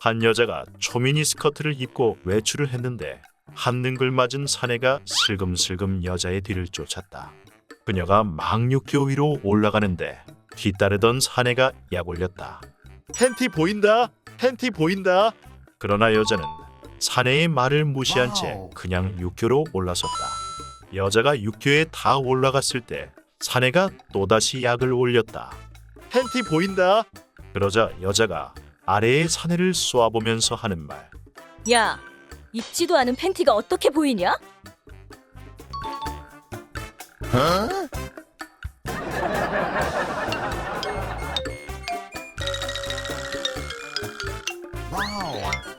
한 여자가 초미니 스커트를 입고 외출을 했는데 한능글 맞은 사내가 슬금슬금 여자의 뒤를 쫓았다. 그녀가 막 육교 위로 올라가는데 뒤따르던 사내가 약 올렸다. 팬티 보인다. 팬티 보인다. 그러나 여자는 사내의 말을 무시한 채. 그냥 육교로 올라섰다. 여자가 육교에 다 올라갔을 때 사내가 또다시 약을 올렸다. 팬티 보인다. 그러자 여자가 아래의 사내를 쏘아보면서 하는 말. 야, 입지도 않은 팬티가 어떻게 보이냐? 어? 와우.